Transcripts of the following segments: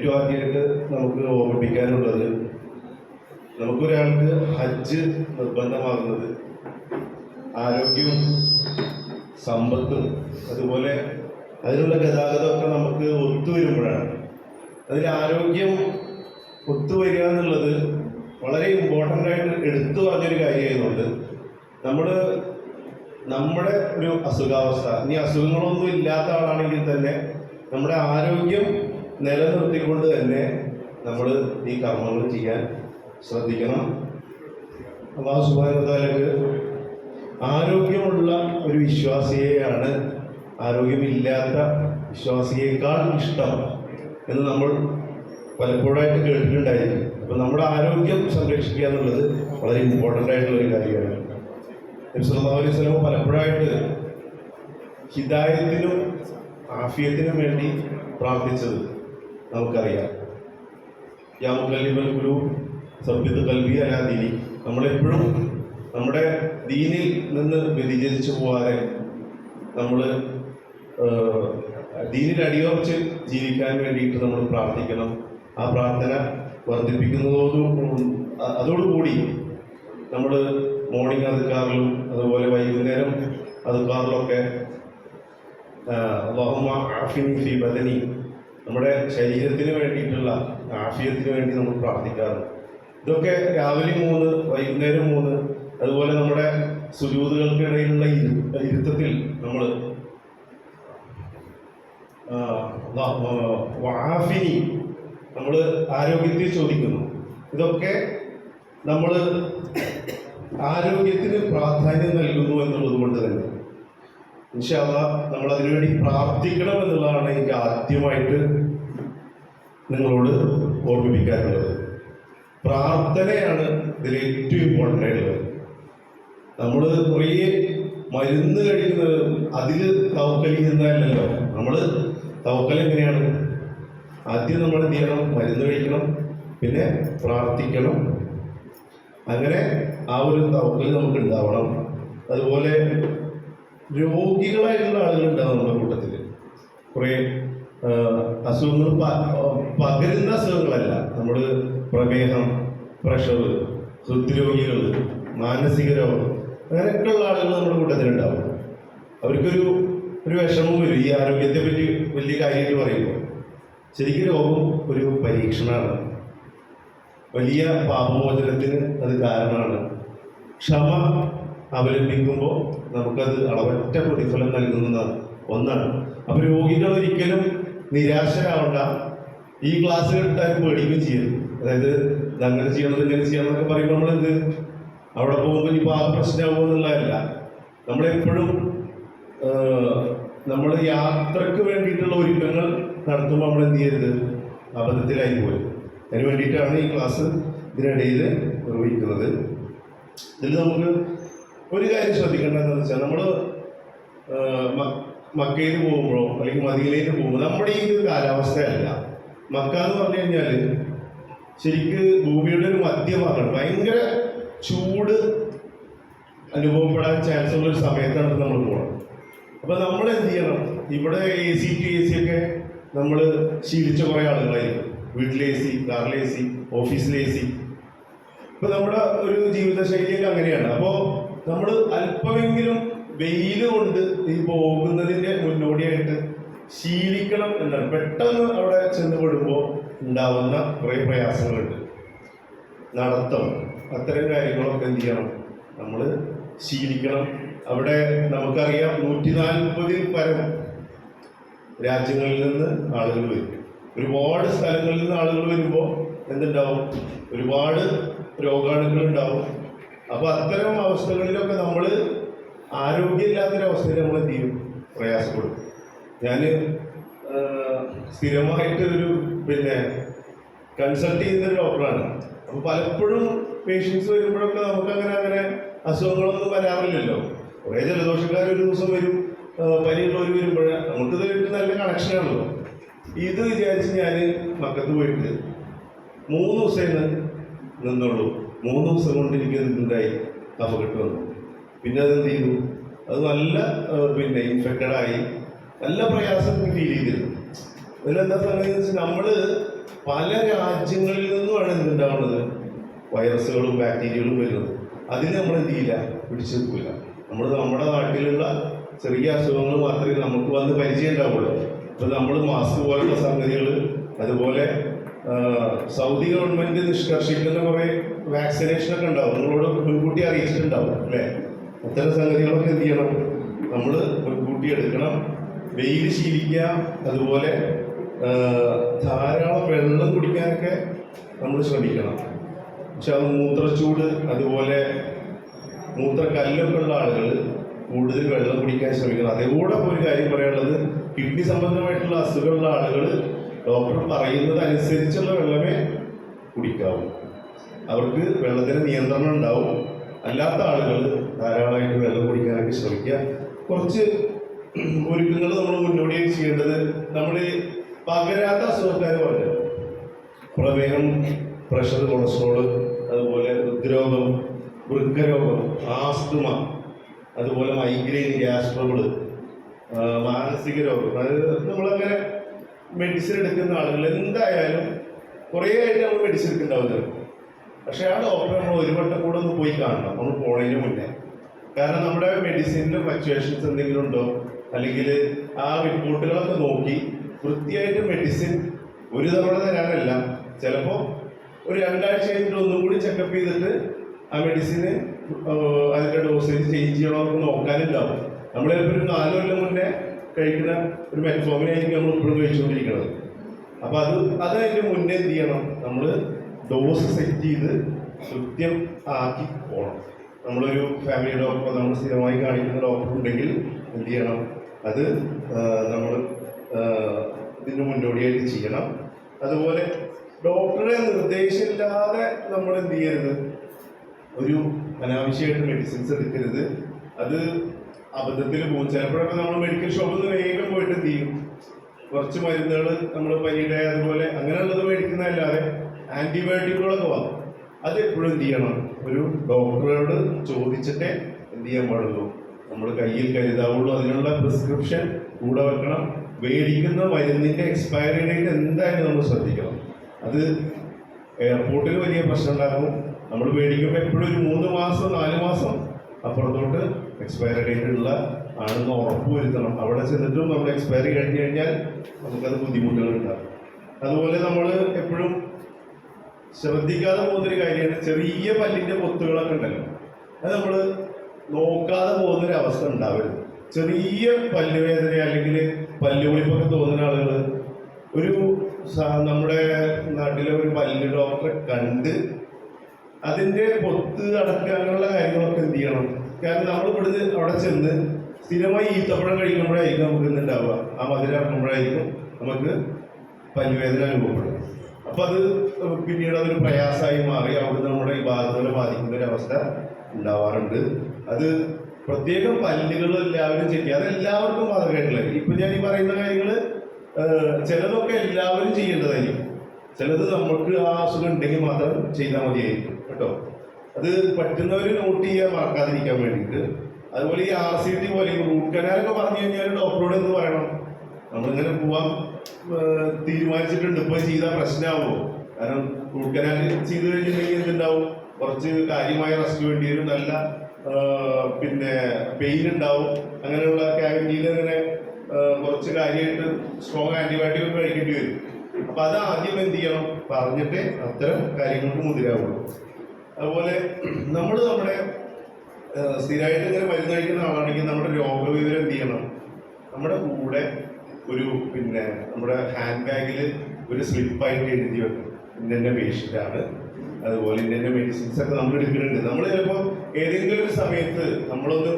ഏറ്റവും ആദ്യമായിട്ട് നമുക്ക് ഓർമ്മിപ്പിക്കാനുള്ളത് നമുക്കൊരാൾക്ക് ഹജ്ജ് നിർബന്ധമാകുന്നത് ആരോഗ്യവും സമ്പത്തും അതുപോലെ അതിനുള്ള ഗതാഗതമൊക്കെ നമുക്ക് ഒത്തുവരുമ്പോഴാണ് അതിൽ ആരോഗ്യം ഒത്തുവരിക എന്നുള്ളത് വളരെ ഇമ്പോർട്ടന്റ് ആയിട്ട് എടുത്തു പറഞ്ഞൊരു കാര്യമായതുകൊണ്ട് നമ്മൾ നമ്മുടെ ഒരു അസുഖാവസ്ഥ ഇനി അസുഖങ്ങളൊന്നും ഇല്ലാത്ത ആളാണെങ്കിൽ തന്നെ നമ്മുടെ ആരോഗ്യം നിലനിർത്തിക്കൊണ്ട് തന്നെ നമ്മൾ ഈ കർമ്മങ്ങൾ ചെയ്യാൻ ശ്രദ്ധിക്കണം. അള്ളാഹു സുബാനത്താലക്ക് ആരോഗ്യമുള്ള ഒരു വിശ്വാസിയെയാണ് ആരോഗ്യമില്ലാത്ത വിശ്വാസിയേക്കാൾ ഇഷ്ടം എന്ന് നമ്മൾ പലപ്പോഴായിട്ട് കേട്ടിട്ടുണ്ടായിരിക്കും അപ്പം നമ്മുടെ ആരോഗ്യം സംരക്ഷിക്കുക എന്നുള്ളത് വളരെ ഇമ്പോർട്ടന്റ് ആയിട്ടുള്ള ഒരു കാര്യമാണ്. നബി സല്ലല്ലാഹു അലൈഹി വസല്ലം പലപ്പോഴായിട്ട് ഹിദായത്തിനും ആഫിയത്തിനും വേണ്ടി പ്രാർത്ഥിച്ചത്. നമുക്കറിയാം. യാ മുക്കല്ലിബൽ ഗുരു സബ്യത്ത് കൽവി അലാദീനി നമ്മളെപ്പോഴും നമ്മുടെ ദീനിൽ നിന്ന് വ്യതിചരിച്ചു പോകാതെ നമ്മൾ ദീനിൽ അടിയുറച്ച് ജീവിക്കാൻ വേണ്ടിയിട്ട് നമ്മൾ പ്രാർത്ഥിക്കണം. ആ പ്രാർത്ഥന വർദ്ധിപ്പിക്കുന്നതോടും അതോടുകൂടി നമ്മൾ മോർണിംഗ് അതുക്കാറിലും അതുപോലെ വൈകുന്നേരം അതുക്കാറിലൊക്കെ അള്ളാഹുമ ആഫിനി ഫി ബദനി നമ്മുടെ ശരീരത്തിന് വേണ്ടിയിട്ടുള്ള ആഫിയത്തിന് വേണ്ടി നമ്മൾ പ്രാർത്ഥിക്കാറുണ്ട്. ഇതൊക്കെ രാവിലെ മൂന്ന് വൈകുന്നേരം മൂന്ന് അതുപോലെ നമ്മുടെ സുജൂതുകൾക്കിടയിലുള്ള ഇരു ഇരുത്തത്തിൽ നമ്മൾ വാഫിനി നമ്മൾ ആരോഗ്യത്തെ ചോദിക്കുന്നു. ഇതൊക്കെ നമ്മൾ ആരോഗ്യത്തിന് പ്രാധാന്യം നൽകുന്നു എന്നുള്ളത് കൊണ്ട് തന്നെ. ഇൻഷാല്ല നമ്മൾ അതിനുവേണ്ടി പ്രാർത്ഥിക്കണം എന്നുള്ളതാണ് എനിക്ക് ആദ്യമായിട്ട് നിങ്ങളോട് ഓർമ്മിപ്പിക്കാനുള്ളത്. പ്രാർത്ഥനയാണ് ഇതിൽ ഏറ്റവും ഇമ്പോർട്ടന്റ് ആയിട്ടുള്ളത്. നമ്മൾ കുറേ മരുന്ന് കഴിക്കുന്നത് അതിൽ തവക്കലിക്കുന്നതല്ലല്ലോ നമ്മൾ തവക്കൽ എങ്ങനെയാണ്? ആദ്യം നമ്മൾ എന്ത് ചെയ്യണം? മരുന്ന് കഴിക്കണം. പിന്നെ പ്രാർത്ഥിക്കണം. അങ്ങനെ ആ ഒരു തവക്കൽ നമുക്ക് ഉണ്ടാവണം. അതുപോലെ രോഗികളായിട്ടുള്ള ആളുകൾ ഉണ്ടാവും നമ്മുടെ കൂട്ടത്തിൽ കുറേ അസുഖങ്ങൾ പകരുന്ന അസുഖങ്ങളല്ല. നമ്മൾ പ്രമേഹം പ്രഷർ ഹൃദ്രോഗികൾ മാനസിക രോഗം അങ്ങനെയൊക്കെയുള്ള ആളുകൾ നമ്മുടെ കൂട്ടത്തിലുണ്ടാവും. അവർക്കൊരു ഒരു വിഷമവും വരും. ഈ ആരോഗ്യത്തെ പറ്റി വലിയ കാര്യമായിട്ട് പറയുമ്പോൾ. ശരിക്കും രോഗം ഒരു പരീക്ഷണമാണ്. വലിയ പാപമോചനത്തിന് അത് കാരണമാണ്. ക്ഷമ അവലംബിക്കുമ്പോൾ നമുക്കത് അളവറ്റ പ്രതിഫലം നൽകുന്ന ഒന്നാണ്. അപ്പോൾ രോഗികൾ ഒരിക്കലും നിരാശരാവണ്ട. ഈ ക്ലാസ് കേട്ടാൽ പേടിക്കുകയും ചെയ്യും. അതായത് അങ്ങനെ ചെയ്യണം ഇങ്ങനെ ചെയ്യണം എന്നൊക്കെ പറയുമ്പോൾ നമ്മളെന്ത്? അവിടെ പോകുമ്പോൾ ഇനിയിപ്പോൾ ആ പ്രശ്നമാകുമോ എന്നുള്ളതല്ല. നമ്മളെപ്പോഴും നമ്മൾ യാത്രയ്ക്ക് വേണ്ടിയിട്ടുള്ള ഒരുക്കങ്ങൾ നടത്തുമ്പോൾ നമ്മൾ എന്ത് ചെയ്യരുത്? അബദ്ധത്തിലായി പോയി അതിന് വേണ്ടിയിട്ടാണ് ഈ ക്ലാസ് ഇതിനിടയിൽ നിർവഹിക്കുന്നത്. ഇതിൽ നമുക്ക് ഒരു കാര്യം ശ്രദ്ധിക്കേണ്ടതെന്ന് വെച്ചാൽ നമ്മൾ മക്കയിൽ പോകുമ്പോഴോ അല്ലെങ്കിൽ മദീനയിൽ പോകുമ്പോൾ നമ്മുടെ ഈ ഒരു കാലാവസ്ഥയല്ല. മക്ക എന്ന് പറഞ്ഞു കഴിഞ്ഞാൽ ശരിക്ക് ഭൂമിയുടെ ഒരു മധ്യഭാഗമാണ് ഭയങ്കര ചൂട് അനുഭവപ്പെടാൻ ചാൻസ് ഉള്ള ഒരു സമയത്താണ് നമ്മൾ പോകണം അപ്പോൾ നമ്മൾ എന്ത് ചെയ്യണം? ഇവിടെ A C T A C ഒക്കെ നമ്മൾ ശീലിച്ച കുറേ ആളുകളായിരിക്കും വീട്ടിലെ എ സി കാറിലെ എ സി ഓഫീസിലെ എ സി ഇപ്പൊ നമ്മുടെ ഒരു ജീവിതശൈലിയൊക്കെ അങ്ങനെയാണ്. അപ്പോൾ നമ്മൾ അല്പമെങ്കിലും വെയിൽ കൊണ്ട് ഈ പോകുന്നതിന്റെ മുന്നോടിയായിട്ട് ശീലിക്കണം എന്നാണ്. പെട്ടെന്ന് അവിടെ ചെന്ന് പെടുമ്പോൾ ഉണ്ടാവുന്ന കുറേ പ്രയാസങ്ങളുണ്ട്. നടത്തം അത്തരം കാര്യങ്ങളൊക്കെ എന്ത് ചെയ്യണം? നമ്മൾ ശീലിക്കണം. അവിടെ നമുക്കറിയാം നൂറ്റി നാൽപ്പതിൽ പരം രാജ്യങ്ങളിൽ നിന്ന് ആളുകൾ വരും. ഒരുപാട് സ്ഥലങ്ങളിൽ നിന്ന് ആളുകൾ വരുമ്പോൾ എന്തുണ്ടാവും? ഒരുപാട് രോഗാണുക്കൾ ഉണ്ടാവും. അപ്പോൾ അത്തരം അവസ്ഥകളിലൊക്കെ നമ്മൾ ആരോഗ്യമില്ലാത്തൊരവസ്ഥയിൽ നമ്മൾ എന്ത് ചെയ്യും പ്രയാസപ്പെടും ഞാൻ സ്ഥിരമായിട്ട് ഒരു പിന്നെ കൺസൾട്ട് ചെയ്യുന്ന ഒരു ഡോക്ടറാണ്. അപ്പോൾ പലപ്പോഴും പേഷ്യൻസ് വരുമ്പോഴൊക്കെ നമുക്ക് അങ്ങനെ അസുഖങ്ങളൊന്നും വരാറില്ലല്ലോ. കുറേ ജലദോഷക്കാർ ഒരു ദിവസം വരും പനിയുള്ളവർ വരുമ്പോൾ നമുക്കിത് ഒരു നല്ല കണക്ഷനാണല്ലോ ഇത് വിചാരിച്ച് ഞാൻ മക്കത്ത് പോയിട്ട് മൂന്ന് ദിവസമേ നിന്നുള്ളൂ മൂന്ന് ദിവസം കൊണ്ട് എനിക്ക് എന്തായി പിന്നെ അത് എന്ത് ചെയ്തു? അത് നല്ല പിന്നെ ഇൻഫെക്റ്റഡ് ആയി. നല്ല പ്രയാസം ഫീൽ ചെയ്തിരുന്നു. അതിലെന്താ സംഗതി വെച്ചാൽ നമ്മൾ പല രാജ്യങ്ങളിൽ നിന്നുമാണ് എന്തുണ്ടാവുന്നത് വൈറസുകളും ബാക്ടീരിയകളും വരുന്നത്. അതിന് നമ്മൾ എന്ത് ചെയ്യില്ല? പിടിച്ചു നിൽക്കില്ല നമ്മൾ നമ്മുടെ നാട്ടിലുള്ള ചെറിയ അസുഖങ്ങൾ മാത്രമേ നമുക്ക് വന്ന് പരിചയം ഉണ്ടാവുള്ളൂ. ഇപ്പൊ നമ്മൾ മാസ്ക് പോലുള്ള സംഗതികൾ അതുപോലെ സൗദി ഗവൺമെന്റ് നിഷ്കർഷിക്കുന്ന കുറേ വാക്സിനേഷൻ ഒക്കെ ഉണ്ടാവും. നിങ്ങളോട് മുൻകൂട്ടി അറിയിച്ചിട്ടുണ്ടാവും അല്ലേ? അത്തരം സംഗതികളൊക്കെ എന്ത് ചെയ്യണം? നമ്മൾ മുൻകൂട്ടിയെടുക്കണം വെയിൽ ശീലിക്കുക അതുപോലെ ധാരാളം വെള്ളം കുടിക്കാനൊക്കെ നമ്മൾ ശ്രമിക്കണം. പക്ഷെ അത് മൂത്രച്ചൂട് അതുപോലെ മൂത്രക്കല്ലൊക്കെ ഉള്ള ആളുകൾ കൂടുതൽ വെള്ളം കുടിക്കാൻ ശ്രമിക്കണം. അതേകൂടെ ഒരു കാര്യം പറയാനുള്ളത് കിഡ്നി സംബന്ധമായിട്ടുള്ള അസുഖമുള്ള ആളുകൾ ഡോക്ടർ പറയുന്നത് അനുസരിച്ചുള്ള വെള്ളമേ കുടിക്കാവൂ. അവർക്ക് വെള്ളത്തിന് നിയന്ത്രണം ഉണ്ടാവും. അല്ലാത്ത ആളുകൾ ധാരാളമായിട്ട് വെള്ളം കുടിക്കാനൊക്കെ ശ്രമിക്കുക. കുറച്ച് ഒരുക്കങ്ങൾ നമ്മൾ മുന്നോടിയായി ചെയ്യേണ്ടത് നമ്മൾ പകരാത്ത അസുഖക്കാർ പറഞ്ഞു പ്രമേഹം പ്രഷർ കൊളസ്ട്രോൾ അതുപോലെ ഹൃദ്രോഗം വൃക്കരോഗം ആസ്തുമ അതുപോലെ മൈഗ്രെയിൻ ഗ്യാസ് ട്രബിൾ ആ, മാനസിക രോഗം. അതായത് നമ്മളങ്ങനെ മെഡിസിൻ എടുക്കുന്ന ആളുകൾ എന്തായാലും കുറേ ആയിട്ട് നമ്മൾ മെഡിസിൻ എടുക്കുന്നുണ്ടാവില്ല പക്ഷെ ആ ഡോക്ടറെ നമ്മൾ ഒരു വട്ടം കൂടെ ഒന്ന് പോയി കാണണം. നമ്മൾ പോണതിന് മുന്നേ. കാരണം നമ്മുടെ മെഡിസിനിൽ ഫ്ലക്ച്വേഷൻസ് എന്തെങ്കിലും ഉണ്ടോ? അല്ലെങ്കിൽ ആ റിപ്പോർട്ടുകളൊക്കെ നോക്കി വൃത്തിയായിട്ട് മെഡിസിൻ ഒരു തവണ തരാനല്ല. ചിലപ്പോൾ ഒരു രണ്ടാഴ്ച കഴിഞ്ഞിട്ട് ഒന്നും കൂടി ചെക്കപ്പ് ചെയ്തിട്ട് ആ മെഡിസിന് അതിന്റെ ഡോസേജ് ചേഞ്ച് ചെയ്യണോ എന്ന് നോക്കാനുണ്ടാവും. നമ്മൾ ഒരു നാല് കൊല്ലം മുന്നേ കഴിക്കുന്ന ഒരു മെറ്റ്ഫോമിനായിരിക്കും നമ്മൾ ഇപ്പോഴും കഴിച്ചുകൊണ്ടിരിക്കുന്നത്. അപ്പോൾ അത് അത് അതിന്റെ മുന്നേ എന്ത് ചെയ്യണം? നമ്മൾ ഡോസ് സെറ്റ് ചെയ്ത് കൃത്യം ആക്കി പോകണം നമ്മളൊരു ഫാമിലി ഡോക്ടർ നമ്മൾ സ്ഥിരമായി കാണിക്കുന്ന ഡോക്ടർ ഉണ്ടെങ്കിൽ എന്ത് ചെയ്യണം? അത് നമ്മൾ ഇതിന് മുന്നോടിയായിട്ട് ചെയ്യണം. അതുപോലെ ഡോക്ടറെ നിർദ്ദേശമില്ലാതെ നമ്മൾ എന്ത് ചെയ്യരുത്? ഒരു അനാവശ്യമായിട്ട് മെഡിസിൻസ് എടുക്കരുത്. അത് അബദ്ധത്തിൽ പോകും. ചിലപ്പോഴൊക്കെ നമ്മൾ മെഡിക്കൽ ഷോപ്പിൽ നിന്ന് വേഗം പോയിട്ട് എന്ത് ചെയ്യും കുറച്ച് മരുന്നുകൾ നമ്മൾ പനിയുടെ അതുപോലെ അങ്ങനെയുള്ളത് മേടിക്കുന്നതല്ലാതെ ആന്റിബയോട്ടിക്കുകളൊക്കെ വന്നു. അത് എപ്പോഴും എന്ത് ചെയ്യണം? ഒരു ഡോക്ടറോട് ചോദിച്ചിട്ടേ എന്ത് ചെയ്യാൻ പാടുള്ളൂ. നമ്മൾ കയ്യിൽ കരുതാവുള്ളൂ. അതിനുള്ള പ്രിസ്ക്രിപ്ഷൻ കൂടെ വെക്കണം. മേടിക്കുന്ന മരുന്നിന്റെ എക്സ്പയറി ഡേറ്റ് എന്തായാലും നമ്മൾ ശ്രദ്ധിക്കണം. അത് എയർപോർട്ടിൽ വലിയ പ്രശ്നം ഉണ്ടാക്കും. നമ്മൾ മേടിക്കുമ്പോൾ എപ്പോഴും ഒരു മൂന്ന് മാസം നാല് മാസം അപ്പുറത്തോട്ട് എക്സ്പയറി ഡേറ്റ് ഉള്ള ആണെന്ന് ഉറപ്പ് വരുത്തണം. അവിടെ ചെന്നിട്ടും നമ്മൾ എക്സ്പയറി കഴിഞ്ഞ് കഴിഞ്ഞാൽ നമുക്കത് ബുദ്ധിമുട്ടുകൾ ഉണ്ടാകും. അതുപോലെ നമ്മൾ എപ്പോഴും ശ്രദ്ധിക്കാതെ പോകുന്നൊരു കാര്യമാണ് ചെറിയ പല്ലിന്റെ പൊത്തുകളൊക്കെ ഉണ്ടല്ലോ. അത് നമ്മൾ നോക്കാതെ പോകുന്നൊരു അവസ്ഥ ഉണ്ടാവരുത്. ചെറിയ പല്ലുവേദന അല്ലെങ്കിൽ പല്ലുവിളിപ്പൊക്കെ തോന്നുന്ന ആളുകൾ ഒരു നമ്മുടെ നാട്ടിലെ ഒരു പല്ല് ഡോക്ടറെ കണ്ട് അതിന്റെ പൊത്ത് അടക്കാനുള്ള കാര്യങ്ങളൊക്കെ എന്ത് ചെയ്യണം? കാരണം നമ്മൾ ഇവിടുന്ന് അവിടെ ചെന്ന് സ്ഥിരമായി ഈത്തപ്പഴം കഴിക്കുമ്പോഴായിരിക്കും നമുക്ക് ഇന്നുണ്ടാവുക ആ മധുരം ആക്കുമ്പോഴായിരിക്കും നമുക്ക് പല്ലുവേദന അനുഭവപ്പെടുക. അപ്പൊ അത് പിന്നീട് അതൊരു പ്രയാസമായി മാറി. അവിടുന്ന് നമ്മുടെ ഈ ഭാഗത്തുകളെ ബാധിക്കുന്ന ഒരു അവസ്ഥ ഉണ്ടാവാറുണ്ട്. അത് പ്രത്യേകം പല്ലുകൾ എല്ലാവരും ചെയ്യുക അത് എല്ലാവർക്കും ബാധകമായിട്ടുള്ള ഇപ്പൊ ഞാൻ ഈ പറയുന്ന കാര്യങ്ങൾ ചിലതൊക്കെ എല്ലാവരും ചെയ്യേണ്ടതായിരിക്കും. ചിലത് നമ്മൾക്ക് ആ അസുഖം ഉണ്ടെങ്കിൽ മാത്രം ചെയ്താൽ മതിയായിരിക്കും. കേട്ടോ? അത് പറ്റുന്നവര് നോട്ട് ചെയ്യാൻ മറക്കാതിരിക്കാൻ വേണ്ടിയിട്ട്. അതുപോലെ ഈ ആർ സി ടി പോലെ റൂട്ട് കനാലൊക്കെ പറഞ്ഞു കഴിഞ്ഞാൽ ഡോക്ടറോട് എന്ത് പറയണം? നമ്മളിങ്ങനെ പോവാൻ തീരുമാനിച്ചിട്ടുണ്ട്. ഇപ്പൊ ചെയ്താൽ പ്രശ്നമാവോ കാരണം റൂട്ട് ചെയ്ത് കഴിഞ്ഞിട്ടുണ്ടെങ്കിൽ എന്തുണ്ടാവും? കുറച്ച് കാര്യമായ റെസ്റ്റ് വേണ്ടി വരും. നല്ല പിന്നെ പെയിൻ ഉണ്ടാവും. അങ്ങനെയുള്ള ക്യാവിറ്റിയിൽ അങ്ങനെ കുറച്ച് കാര്യമായിട്ട് സ്ട്രോങ് ആന്റിബയോട്ടിക് കഴിക്കേണ്ടി വരും. അപ്പൊ അത് ആദ്യം എന്ത് ചെയ്യണം? പറഞ്ഞിട്ടേ അത്തരം കാര്യങ്ങൾക്ക് മുതിരാവുള്ളൂ. അതുപോലെ നമ്മൾ നമ്മുടെ സ്ഥിരമായിട്ട് ഇങ്ങനെ മരുന്ന് കഴിക്കുന്ന ആളാണെങ്കിൽ നമ്മുടെ രോഗവിവരം എന്ത് ചെയ്യണം? നമ്മുടെ കൂടെ ഒരു പിന്നെ നമ്മുടെ ഹാൻഡ് ബാഗിൽ ഒരു സ്ലിപ്പായിട്ട് എഴുതി വെക്കും. ഇന്നെ പേഷ്യന്റ് ആണ് അതുപോലെ ഇന്നെ മെഡിസിൻസ് ഒക്കെ നമ്മൾ എടുക്കുന്നുണ്ട്. നമ്മൾ ചിലപ്പോൾ ഏതെങ്കിലും ഒരു സമയത്ത് നമ്മളൊന്ന്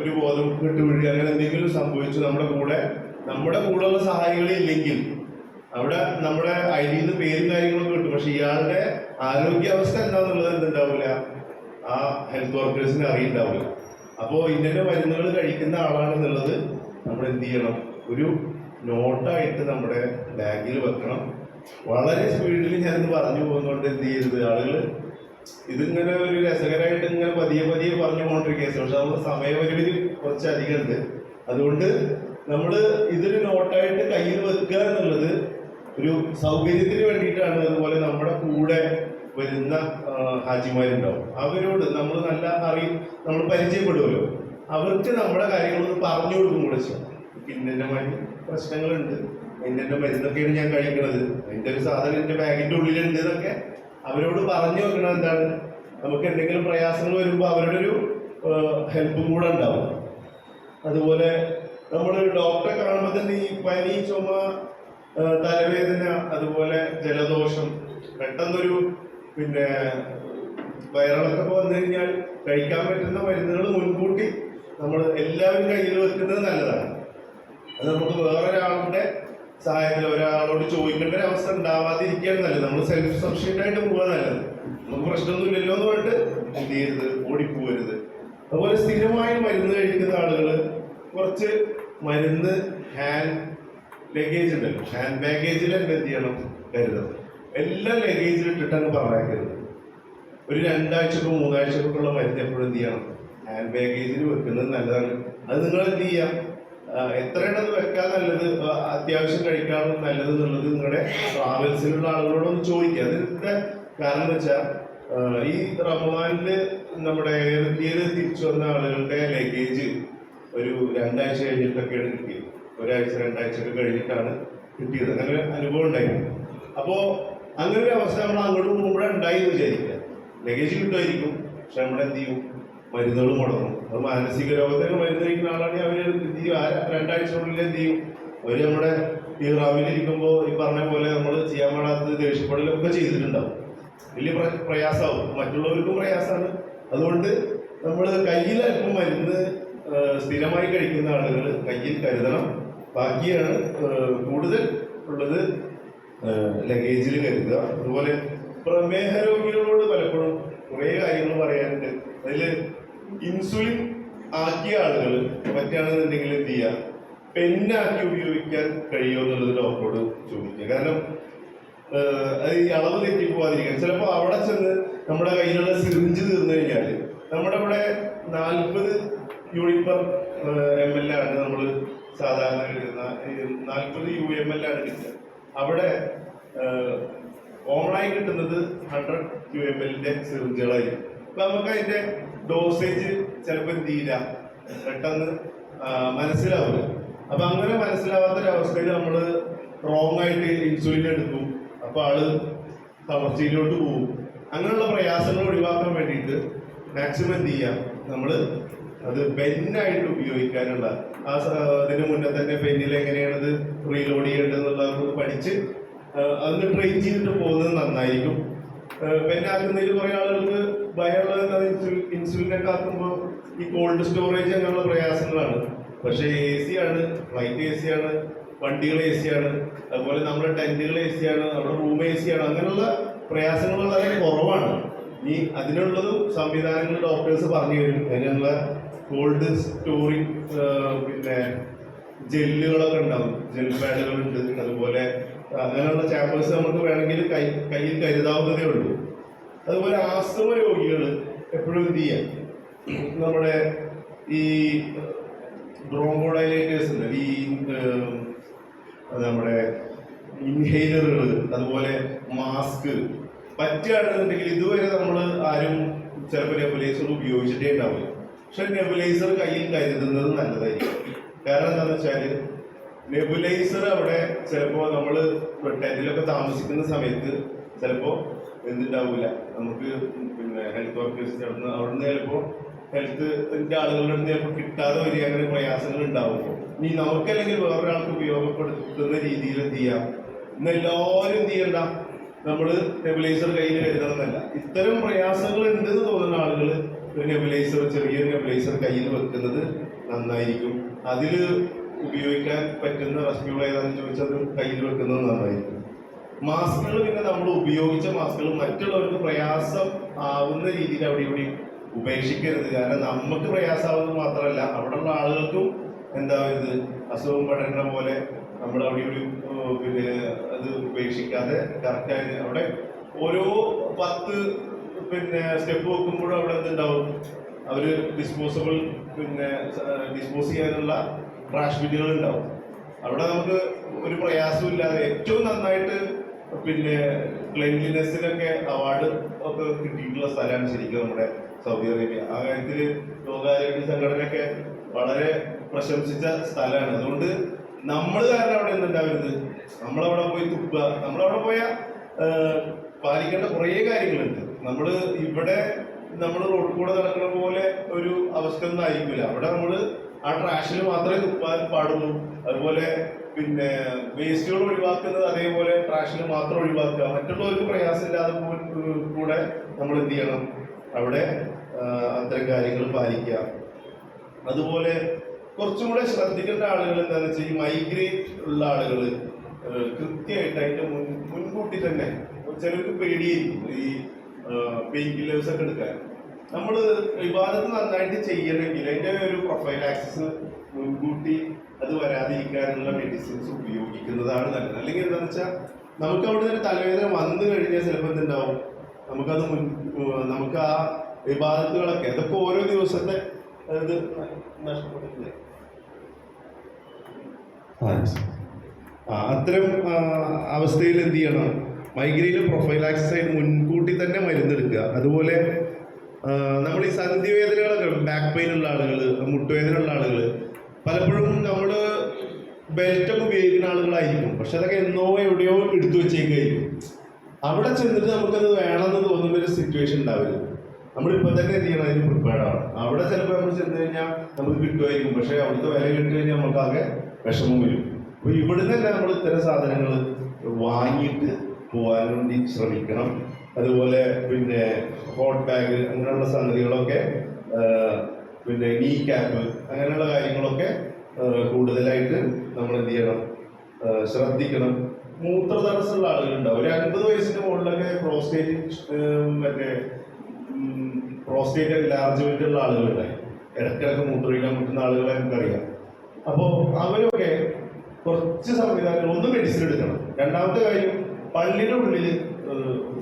ഒരു ബോധം വിട്ട് വീഴുക അങ്ങനെ എന്തെങ്കിലും സംഭവിച്ചു നമ്മുടെ കൂടെ നമ്മുടെ കൂടെയുള്ള സഹായികളെ ഇല്ലെങ്കിൽ അവിടെ നമ്മുടെ ഐ ഡിന്ന് പേരും കാര്യങ്ങളൊക്കെ കിട്ടും. പക്ഷെ ഇയാളുടെ ആരോഗ്യാവസ്ഥ എന്താണെന്നുള്ളത് എന്തുണ്ടാവില്ല ആ ഹെൽത്ത് വർക്കേഴ്സിന് അറിയുണ്ടാവില്ല അപ്പോൾ ഇന്നലെ മരുന്നുകൾ കഴിക്കുന്ന ആളാണെന്നുള്ളത് നമ്മൾ എന്ത് ചെയ്യണം ഒരു നോട്ടായിട്ട് നമ്മുടെ ബാഗിൽ വെക്കണം. വളരെ സ്പീഡിൽ ഞാനിത് പറഞ്ഞു പോകുന്നതുകൊണ്ട് എന്ത് ചെയ്യരുത് ആളുകൾ ഇതിങ്ങനെ ഒരു രസകരമായിട്ട് ഇങ്ങനെ പതിയെ പതിയെ പറഞ്ഞു പോകേണ്ട കേസ്. പക്ഷെ നമ്മുടെ സമയപരിമിതി കുറച്ചധികം ഉണ്ട് അതുകൊണ്ട് നമ്മൾ ഇതൊരു നോട്ടായിട്ട് കയ്യിൽ വെക്കുക എന്നുള്ളത് ഒരു സൗകര്യത്തിന് വേണ്ടിയിട്ടാണ്. അതുപോലെ നമ്മുടെ കൂടെ വരുന്ന ഹാജിമാരുണ്ടാവും. അവരോട് നമ്മൾ നല്ല അറിയും നമ്മൾ പരിചയപ്പെടുമല്ലോ അവർക്ക് നമ്മുടെ കാര്യങ്ങളൊന്ന് പറഞ്ഞു കൊടുക്കും കൂടെ ഇന്നെ മാതിരി പ്രശ്നങ്ങളുണ്ട്. ഇന്നെ മരുന്നൊക്കെയാണ് ഞാൻ കഴിക്കുന്നത് എന്റെ ഒരു സാധനം എന്റെ ബാഗിന്റെ ഉള്ളിലുണ്ട് എന്നൊക്കെ അവരോട് പറഞ്ഞു വെക്കണം എന്താണ്. നമുക്ക് എന്തെങ്കിലും പ്രയാസങ്ങൾ വരുമ്പോൾ അവരുടെ ഒരു ഹെൽപ്പും കൂടെ ഉണ്ടാവും. അതുപോലെ നമ്മുടെ ഡോക്ടറെ കാണുമ്പോൾ തന്നെ ഈ പനി ചുമ തലവേദന അതുപോലെ ജലദോഷം പെട്ടെന്നൊരു പിന്നെ വയറിളക്കൊക്കെ വന്നു കഴിഞ്ഞാൽ കഴിക്കാൻ പറ്റുന്ന മരുന്നുകൾ മുൻകൂട്ടി നമ്മൾ എല്ലാവരും കയ്യിൽ വെക്കുന്നത് നല്ലതാണ്. അത് നമുക്ക് വേറൊരാളുടെ സഹായത്തിൽ ഒരാളോട് ചോദിക്കേണ്ട ഒരു അവസ്ഥ ഉണ്ടാവാതിരിക്കുകയാണ് നല്ലത്. നമ്മൾ സെൽഫ് സഫിഷ്യന്റ് ആയിട്ട് പോകാൻ നല്ലത്. നമുക്ക് പ്രശ്നമൊന്നുമില്ലല്ലോ എന്ന് പറഞ്ഞിട്ട് എന്ത് ചെയ്യരുത്? ഓടിപ്പോരുത് അതുപോലെ സ്ഥിരമായി മരുന്ന് കഴിക്കുന്ന ആളുകൾ കുറച്ച് മരുന്ന് ഹാൻഡ് ലഗേജ് ഉണ്ടല്ലോ. ഹാൻഡ് ബാഗേജിൽ എന്ത് ചെയ്യണം? കരുതണം. എല്ലാ ലഗേജിൽ ഇട്ടിട്ടാണ് പറഞ്ഞേക്കരുത് ഒരു രണ്ടാഴ്ചക്കോ മൂന്നാഴ്ചക്കൊക്കെ ഉള്ള മരുന്ന് എപ്പോഴും എന്ത് ചെയ്യണം? ഹാൻഡ് ബാഗേജിൽ വെക്കുന്നത് നല്ലതാണ്. അത് നിങ്ങൾ എന്ത് ചെയ്യാം? എത്ര അത് വെക്കാൻ നല്ലത്? അത്യാവശ്യം കഴിക്കാൻ നല്ലത് എന്നുള്ളത് നിങ്ങളുടെ ട്രാവൽസിലുള്ള ആളുകളോടൊന്ന് ചോദിക്കുക. അതിന്റെ കാരണം എന്ന് വെച്ചാൽ ഈ റമദാനിൽ നമ്മുടെ എയർ ഇന്ത്യയിൽ തിരിച്ചു വന്ന ആളുകളുടെ ലഗേജ് ഒരു രണ്ടാഴ്ച കഴിഞ്ഞിട്ടൊക്കെയാണ് കിട്ടിയത് ഒരാഴ്ച രണ്ടാഴ്ച ഒക്കെ കഴിഞ്ഞിട്ടാണ് കിട്ടിയത്. അങ്ങനെ അനുഭവം ഉണ്ടായിരുന്നു അപ്പോൾ അങ്ങനെ ഒരു അവസ്ഥ നമ്മൾ അങ്ങോട്ടും ഇവിടെ ഉണ്ടായി വിചാരിക്കുക. ലഗേജ് കിട്ടുമായിരിക്കും. പക്ഷെ നമ്മൾ എന്ത് ചെയ്യും? മരുന്നുകൾ മുടങ്ങും അത് മാനസിക രോഗത്തിന് മരുന്ന് കഴിക്കുന്ന ആളാണെങ്കിൽ അവർ രണ്ടാഴ്ചക്കുള്ളിൽ എന്ത് ചെയ്യും? അവർ നമ്മുടെ ഈ റാമിലിരിക്കുമ്പോൾ ഈ പറഞ്ഞ പോലെ നമ്മൾ ചെയ്യാൻ പാടാത്തത് ദേഷ്യപ്പെടലൊക്കെ ചെയ്തിട്ടുണ്ടാവും. വലിയ പ്ര- പ്രയാസമാവും മറ്റുള്ളവർക്കും പ്രയാസമാണ്. അതുകൊണ്ട് നമ്മൾ കയ്യിൽ മരുന്ന് സ്ഥിരമായി കഴിക്കുന്ന ആളുകൾ കയ്യിൽ കരുതണം. ബാക്കിയാണ് കൂടുതൽ ഉള്ളത് ലഗേജിൽ കരുതുക. അതുപോലെ പ്രമേഹ രോഗികളോട് പലപ്പോഴും കുറേ കാര്യങ്ങൾ പറയാനുണ്ട്. അതിൽ ഇൻസുലിൻ ആക്കിയ ആളുകൾ പറ്റുകയാണെന്നുണ്ടെങ്കിൽ എന്ത് ചെയ്യുക പെന്നാക്കി ഉപയോഗിക്കാൻ കഴിയുമോ എന്നുള്ളത് ഡോക്ടറോട് ചോദിക്കുക. കാരണം അത് ഈ അളവ് തെറ്റിപ്പോവാതിരിക്കാൻ. ചിലപ്പോൾ അവിടെ ചെന്ന് നമ്മുടെ കയ്യിലുള്ള സിറിഞ്ച് തീർന്നു കഴിഞ്ഞാൽ നമ്മുടെ ഇവിടെ നാൽപ്പത് യൂണിറ്റ് പെർ എം എൽ ആണ് നമ്മൾ സാധാരണ കിട്ടുന്ന നാൽപ്പത് യു എം എൽ ആണ് കിട്ടുക അവിടെ ഓൺലൈൻ കിട്ടുന്നത് ഹൺഡ്രഡ് യു എം എല്ലിന്റെ സിറിഞ്ചുകളായിരിക്കും. അപ്പം നമുക്ക് അതിന്റെ ഡോസേജ് ചിലപ്പോൾ എന്ത് ചെയ്യില്ല? പെട്ടെന്ന് മനസ്സിലാവില്ല അപ്പൊ അങ്ങനെ മനസ്സിലാവാത്തൊരവസ്ഥയിൽ നമ്മൾ റോങ് ആയിട്ട് ഇൻസുലിൻ എടുക്കും. അപ്പൊ ആൾ തളർച്ചയിലോട്ട് പോകും. അങ്ങനെയുള്ള പ്രയാസങ്ങൾ ഒഴിവാക്കാൻ വേണ്ടിയിട്ട് മാക്സിമം എന്ത് ചെയ്യാം? നമ്മൾ അത് ബെന്നായിട്ട് ഉപയോഗിക്കാനുള്ള ആ അതിന് മുന്നേ തന്നെ ബെന്നിൽ എങ്ങനെയാണത് റീലോഡ് ചെയ്യേണ്ടതെന്നുള്ള പഠിച്ച് അതിന് ട്രെയിൻ ചെയ്തിട്ട് പോകുന്നത് നന്നായിരിക്കും. പെന്നാക്കുന്നതിൽ കുറേ ആളുകൾക്ക് ഭയമുള്ളത് എന്താണെന്ന് ഇൻസുലിനൊക്കെ ആക്കുമ്പോൾ ഈ കോൾഡ് സ്റ്റോറേജ് അങ്ങനെയുള്ള പ്രയാസങ്ങളാണ്. പക്ഷേ എ സി ആണ് ഫ്ലൈറ്റ് എ സി ആണ് വണ്ടികൾ എ സി ആണ് അതുപോലെ നമ്മുടെ ടെന്റുകൾ എ സി ആണ് നമ്മുടെ റൂം എ സി ആണ് അങ്ങനെയുള്ള പ്രയാസങ്ങൾ വളരെ കുറവാണ്. ഈ അതിനുള്ളതും സംവിധാനങ്ങൾ ഡോക്ടേഴ്സ് പറഞ്ഞു തരും. അതിനുള്ള കോൾഡ് സ്റ്റോറിങ് പിന്നെ ജെല്ലുകളൊക്കെ ഉണ്ടാവും. ജെൽ പാഡുകളുണ്ട് അതുപോലെ അങ്ങനെയുള്ള ചാപ്പേഴ്സ് നമുക്ക് വേണമെങ്കിൽ കൈ കയ്യിൽ കരുതാവുന്നതേ ഉള്ളൂ. അതുപോലെ ആസ്തമ രോഗികൾ എപ്പോഴും എന്ത് ചെയ്യാം? നമ്മുടെ ഈ ബ്രോങ്കോഡൈലേറ്റേഴ്സ് ഉണ്ട്. ഈ നമ്മുടെ ഇൻഹെയിലറുകൾ അതുപോലെ മാസ്ക് പറ്റുകയാണെന്നുണ്ടെങ്കിൽ ഇതുവരെ നമ്മൾ ആരും ചിലപ്പോൾ നെബുലൈസർ ഉപയോഗിച്ചിട്ടേ ഉണ്ടാവില്ല. പക്ഷെ നെബുലൈസർ കയ്യിൽ കരുതുന്നത് നല്ലതായിരിക്കും. കാരണം എന്താണെന്ന് വെച്ചാൽ നെബുലൈസർ അവിടെ ചിലപ്പോൾ നമ്മൾ ടെന്റിലൊക്കെ താമസിക്കുന്ന സമയത്ത് ചിലപ്പോൾ എന്തുണ്ടാവില്ല നമുക്ക് പിന്നെ ഹെൽത്ത് വർക്കേഴ്സിന്റെ അവിടുന്ന് അവിടുന്ന് ചിലപ്പോൾ ഹെൽത്തിന്റെ ആളുകളുടെ അടുത്ത് ചിലപ്പോൾ കിട്ടാതെ വരിക അങ്ങനെ പ്രയാസങ്ങൾ ഉണ്ടാവുമ്പോൾ ഇനി നമുക്കല്ലെങ്കിൽ വേറൊരാൾക്ക് ഉപയോഗപ്പെടുത്തുന്ന രീതിയിൽ എന്ത് ചെയ്യാം? ഇന്ന് എല്ലാവരും എന്ത് ചെയ്യണ്ട? നമ്മൾ നെബുലൈസർ കയ്യിൽ കരുതണമെന്നല്ല ഇത്തരം പ്രയാസങ്ങൾ ഉണ്ടെന്ന് തോന്നുന്ന ആളുകൾ ഒരു നെബുലൈസർ ചെറിയൊരു നെബുലൈസർ കയ്യിൽ വെക്കുന്നത് നന്നായിരിക്കും. അതിൽ ഉപയോഗിക്കാൻ പറ്റുന്ന റെസ്ക്യൂൾ ഏതാണെന്ന് ചോദിച്ചാൽ അത് കയ്യിൽ വെക്കുന്നത് നന്നായിരിക്കും മാസ്കുകൾ പിന്നെ നമ്മൾ ഉപയോഗിച്ച മാസ്കുകൾ മറ്റുള്ളവർക്ക് പ്രയാസം ആവുന്ന രീതിയിൽ അവിടെ ഇവിടെ ഉപേക്ഷിക്കരുത്. കാരണം നമുക്ക് പ്രയാസമാവുന്നത് മാത്രമല്ല അവിടെയുള്ള ആളുകൾക്കും എന്താ ഇത് അസുഖം പടരുന്ന പോലെ നമ്മൾ അവിടെ ഇവിടെ പിന്നെ അത് ഉപേക്ഷിക്കാതെ കറക്റ്റായിട്ട് അവിടെ ഓരോ പത്ത് പിന്നെ സ്റ്റെപ്പ് വെക്കുമ്പോഴും അവിടെ എന്തുണ്ടാവും? അവർ ഡിസ്പോസബിൾ പിന്നെ ഡിസ്പോസ് ചെയ്യാനുള്ള ട്രാഷ് ബിന്നുകൾ ഉണ്ടാവും. അവിടെ നമുക്ക് ഒരു പ്രയാസവും ഇല്ലാതെ ഏറ്റവും നന്നായിട്ട് പിന്നെ ക്ലെൻലിനെസ്സിനൊക്കെ അവാർഡ് ഒക്കെ കിട്ടിയിട്ടുള്ള സ്ഥലമാണ് ശരിക്കും നമ്മുടെ സൗദി അറേബ്യ. ആ കാര്യത്തിൽ ലോകാരോഗ്യ സംഘടനയൊക്കെ വളരെ പ്രശംസിച്ച സ്ഥലമാണ്. അതുകൊണ്ട് നമ്മൾ കാരണം അവിടെ എന്തുണ്ടാവരുത് നമ്മളവിടെ പോയി തുപ്പുക നമ്മളവിടെ പോയ പാലിക്കേണ്ട കുറേ കാര്യങ്ങളുണ്ട്. നമ്മൾ ഇവിടെ നമ്മൾ റോഡ് കൂടെ നടക്കുന്ന പോലെ ഒരു അവസ്ഥ ഒന്നും ആയിരിക്കില്ല അവിടെ നമ്മൾ ആ ട്രാഷിൽ മാത്രമേ തുപ്പാൻ പാടുള്ളൂ. അതുപോലെ പിന്നെ വേസ്റ്റുകൾ ഒഴിവാക്കുന്നത് അതേപോലെ ട്രാഷിൽ മാത്രം ഒഴിവാക്കുക. മറ്റുള്ളവർക്ക് പ്രയാസമില്ലാതെ കൂടെ നമ്മൾ എന്ത് ചെയ്യണം? അവിടെ അത്തരം കാര്യങ്ങൾ പാലിക്കുക. അതുപോലെ കുറച്ചും കൂടെ ശ്രദ്ധിക്കേണ്ട ആളുകൾ എന്താണെന്ന് വെച്ചാൽ ഈ മൈഗ്രേറ്റ് ഉള്ള ആളുകൾ കൃത്യമായിട്ട് അതിന്റെ മുൻ മുൻകൂട്ടി തന്നെ ചിലർക്ക് പേടിയായിരിക്കും ഈ പെയിൻ കില്ലേഴ്സ് ഒക്കെ എടുക്കാൻ. നമ്മൾ വിവാദത്ത് നന്നായിട്ട് ചെയ്യണമെങ്കിൽ അതിന്റെ ഒരു പ്രൊഫൈൽ ആക്സസ് മുൻകൂട്ടി അത് വരാതിരിക്കാനുള്ള മെഡിസിൻസ് ഉപയോഗിക്കുന്നതാണ് നല്ലത്. അല്ലെങ്കിൽ എന്താണെന്ന് വെച്ചാൽ നമുക്ക് അവിടെ നിന്ന് തലവേദന വന്നു കഴിഞ്ഞാൽ ചിലപ്പോൾ എന്തുണ്ടാവും? നമുക്കത് മുൻ നമുക്ക് ആ വിവാദത്തുകളൊക്കെ അതൊക്കെ ഓരോ ദിവസത്തെ ഇത് നഷ്ടപ്പെട്ടിട്ടില്ലേ ആ അത്തരം അവസ്ഥയിൽ എന്ത് ചെയ്യണം? മൈഗ്രെയിൻ പ്രൊഫൈലാക്സിസ് ആയിട്ട് മുൻകൂട്ടി തന്നെ മരുന്നെടുക്കുക. അതുപോലെ നമ്മൾ ഈ സന്ധിവേദനകളൊക്കെ ബാക്ക് പെയിൻ ഉള്ള ആളുകൾ മുട്ടുവേദന ഉള്ള ആളുകൾ പലപ്പോഴും നമ്മൾ ബെൽറ്റൊക്കെ ഉപയോഗിക്കുന്ന ആളുകളായിരിക്കും. പക്ഷെ അതൊക്കെ എന്നോ എവിടെയോ എടുത്തു വെച്ചേക്കായിരിക്കും. അവിടെ ചെന്നിട്ട് നമുക്കത് വേണമെന്ന് തോന്നുന്ന ഒരു സിറ്റുവേഷൻ ഉണ്ടാവില്ല നമ്മളിപ്പോൾ തന്നെ എന്ത് ചെയ്യണം? അതിന് പ്രിപ്പയർഡ് ആണ് അവിടെ ചിലപ്പോൾ നമ്മൾ ചെന്ന് കഴിഞ്ഞാൽ നമുക്ക് കിട്ടുമായിരിക്കും. പക്ഷെ അവിടുത്തെ വില കിട്ടി കഴിഞ്ഞാൽ നമുക്കാകെ വിഷമം വരും. അപ്പോൾ ഇവിടുന്ന് തന്നെ നമ്മൾ ഇത്തരം സാധനങ്ങൾ വാങ്ങിയിട്ട് പോകാൻ വേണ്ടി ശ്രമിക്കണം. അതുപോലെ പിന്നെ ഹോട്ട് ബാഗ് അങ്ങനെയുള്ള സംഗതികളൊക്കെ പിന്നെ നീ ക്യാപ്പ് അങ്ങനെയുള്ള കാര്യങ്ങളൊക്കെ കൂടുതലായിട്ട് നമ്മൾ എന്ത് ചെയ്യണം ശ്രദ്ധിക്കണം. മൂത്ര തടസ്സമുള്ള ആളുകളുണ്ടാവും. ഒരു അൻപത് വയസ്സിന് മുകളിലൊക്കെ പ്രോസ്റ്റേറ്റ് മറ്റേ പ്രോസ്റ്റേറ്റ് എൻലാർജ്മെന്റ് ഉള്ള ആളുകളുണ്ടായി. ഇടയ്ക്കിടയ്ക്ക് മൂത്രമൊഴിക്കാൻ പറ്റുന്ന ആളുകളെ നമുക്കറിയാം. അപ്പോൾ അവരൊക്കെ കുറച്ച് സംവിധാനങ്ങൾ ഒന്ന് മെഡിസിൻ എടുക്കണം. രണ്ടാമത്തെ കാര്യം പള്ളിയുടെ ഉള്ളിൽ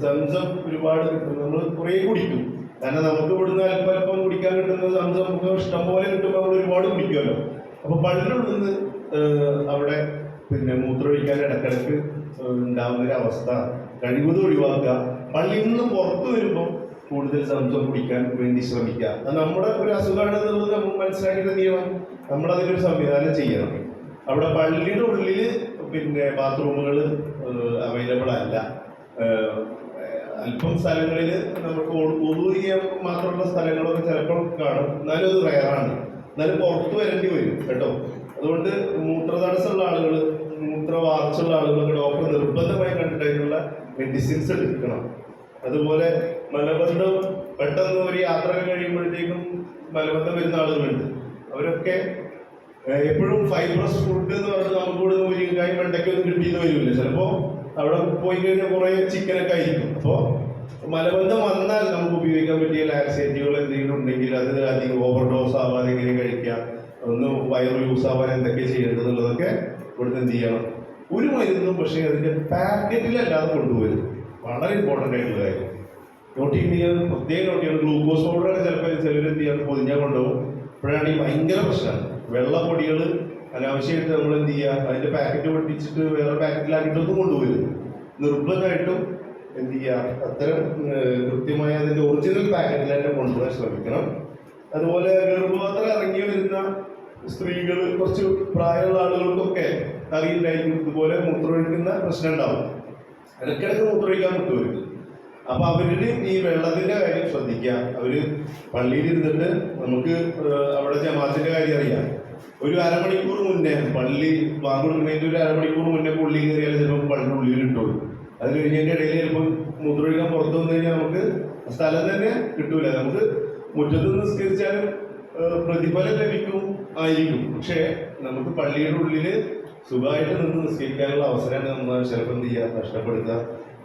സംസം ഒരുപാട് കിട്ടും. നമ്മൾ കുറേ കുടിക്കും. കാരണം നമുക്ക് ഇവിടുന്ന് അല്പം അല്പം കുടിക്കാൻ കിട്ടുന്ന സംസം നമുക്ക് ഇഷ്ടം പോലെ കിട്ടുമ്പോൾ നമ്മൾ ഒരുപാട് കുടിക്കുമല്ലോ. അപ്പോൾ പള്ളിയുടെ ഉള്ളിൽ നിന്ന് അവിടെ പിന്നെ മൂത്രമൊഴിക്കാൻ ഇടക്കിടക്ക് ഉണ്ടാകുന്ന അവസ്ഥ. കഴിവതും ഒഴിവാക്കുക. പള്ളിയിൽ നിന്ന് പുറത്തു വരുമ്പോൾ കൂടുതൽ സംസം കുടിക്കാൻ വേണ്ടി ശ്രമിക്കുക. അത് നമ്മുടെ ഒരു അസുഖമാണ് എന്നുള്ളത് നമ്മൾ മനസ്സിലാക്കേണ്ട നിയമം. നമ്മളതിനൊരു സംവിധാനം ചെയ്യണം. അവിടെ പള്ളിയുടെ ഉള്ളിൽ പിന്നെ ബാത്റൂമുകൾ അവൈലബിൾ അല്ല. അല്പം സ്ഥലങ്ങളിൽ നമുക്ക് ഒതു ചെയ്യാൻ മാത്രമുള്ള സ്ഥലങ്ങളൊക്കെ ചിലപ്പോൾ കാണും. എന്നാലും അത് റയറാണ് എന്നാലും പുറത്ത് വരേണ്ടി വരും കേട്ടോ. അതുകൊണ്ട് മൂത്രതടസ്സമുള്ള ആളുകൾ മൂത്രവാർച്ചുള്ള ആളുകളൊക്കെ ഡോക്ടർ നിർബന്ധമായി കണ്ടിട്ടുള്ള മെഡിസിൻസ് എടുക്കണം. അതുപോലെ മലബന്ധം പെട്ടെന്ന് ഒരു യാത്ര കഴിയുമ്പോഴത്തേക്കും മലബന്ധം വരുന്ന ആളുകളുണ്ട്. അവരൊക്കെ എപ്പോഴും ഫൈബ്രസ് ഫുഡ് എന്ന് പറഞ്ഞാൽ നമുക്ക് ഇവിടെ മുരിങ്ങക്കായും വെണ്ടയ്ക്കൊന്നും കിട്ടിയെന്ന് വരില്ല? ചിലപ്പോൾ അവിടെ പോയി കഴിഞ്ഞാൽ കുറേ ചിക്കനൊക്കെ ആയിരിക്കും. അപ്പോൾ മലബന്ധം വന്നാൽ നമുക്ക് ഉപയോഗിക്കാൻ പറ്റിയ ലാക്സേറ്റുകൾ എന്തെങ്കിലും ഉണ്ടെങ്കിൽ അത് അധികം ഓവർ ഡോസ് ആവാതെ എങ്ങനെ കഴിക്കാം? ഒന്ന് വയറ് യൂസ് ആവാൻ എന്തൊക്കെ ചെയ്യേണ്ടതെന്നുള്ളതൊക്കെ ഇവിടുന്ന് എന്ത് ചെയ്യണം? ഒരു മരുന്നും പക്ഷേ അതിന്റെ പാക്കറ്റിലല്ലാതെ കൊണ്ടുവരും വളരെ ഇമ്പോർട്ടന്റ് ആയിട്ടുള്ള കാര്യം. നോട്ട് ചെയ്യുന്നത് പ്രത്യേകം നോട്ട് ചെയ്യണം ഗ്ലൂക്കോസ് പൗഡറൊക്കെ ചിലപ്പോൾ ചിലർ എന്ത് ചെയ്യാൻ പൊതിഞ്ഞാൽ കൊണ്ടുപോകും. ഇപ്പോഴാണ് ഈ ഭയങ്കര പ്രശ്നമാണ്. വെള്ളപ്പൊടികൾ അനാവശ്യമായിട്ട് നമ്മൾ എന്ത് ചെയ്യുക അതിന്റെ പാക്കറ്റ് പൊട്ടിച്ചിട്ട് വേറെ പാക്കറ്റിലാക്കിയിട്ടൊന്നും കൊണ്ടുപോകരുത് നിർബന്ധമായിട്ടും എന്ത് ചെയ്യുക അത്തരം കൃത്യമായ അതിന്റെ ഒറിജിനൽ പാക്കറ്റിൽ തന്നെ കൊണ്ടുപോകാൻ ശ്രമിക്കണം. അതുപോലെ ഗർഭപാത്രം ഇറങ്ങി വരുന്ന സ്ത്രീകൾ കുറച്ച് പ്രായമുള്ള ആളുകൾക്കൊക്കെ അറിയില്ലായിരിക്കും ഇതുപോലെ മൂത്രമൊഴിക്കുന്ന പ്രശ്നം ഉണ്ടാവും. ഇടയ്ക്കിടയ്ക്ക് മൂത്രമൊഴിക്കാൻ പറ്റുമായിരുന്നു അപ്പൊ അവരുടെ ഈ വെള്ളത്തിന്റെ കാര്യം ശ്രദ്ധിക്കുക. അവർ പള്ളിയിൽ ഇരുന്നിട്ട് നമുക്ക് അവിടെ ജമാത്തിന്റെ കാര്യം അറിയാം. ഒരു അരമണിക്കൂർ മുന്നേ പള്ളി വാങ്ങുന്നതിന്റെ ഒരു അരമണിക്കൂർ മുന്നേ പുള്ളി കയറിയാൽ ചിലപ്പോൾ പള്ളിയുടെ ഉള്ളിൽ കിട്ടുള്ളൂ. അത് കഴിഞ്ഞതിന്റെ ഇടയിൽ ചിലപ്പോൾ മൂത്രമൊഴിക്കാൻ പുറത്തു വന്നു കഴിഞ്ഞാൽ നമുക്ക് സ്ഥലം തന്നെ കിട്ടൂല. നമുക്ക് മുറ്റത്ത് നിസ്കരിച്ചാലും പ്രതിഫലം ലഭിക്കും ആയിരിക്കും. പക്ഷേ നമുക്ക് പള്ളിയുടെ ഉള്ളിൽ സുഖമായിട്ട് നിന്ന് നിസ്കരിക്കാനുള്ള അവസരമാണ് നമ്മൾ ചിലപ്പോൾ എന്ത് ചെയ്യുക? നഷ്ടപ്പെടുത്തുക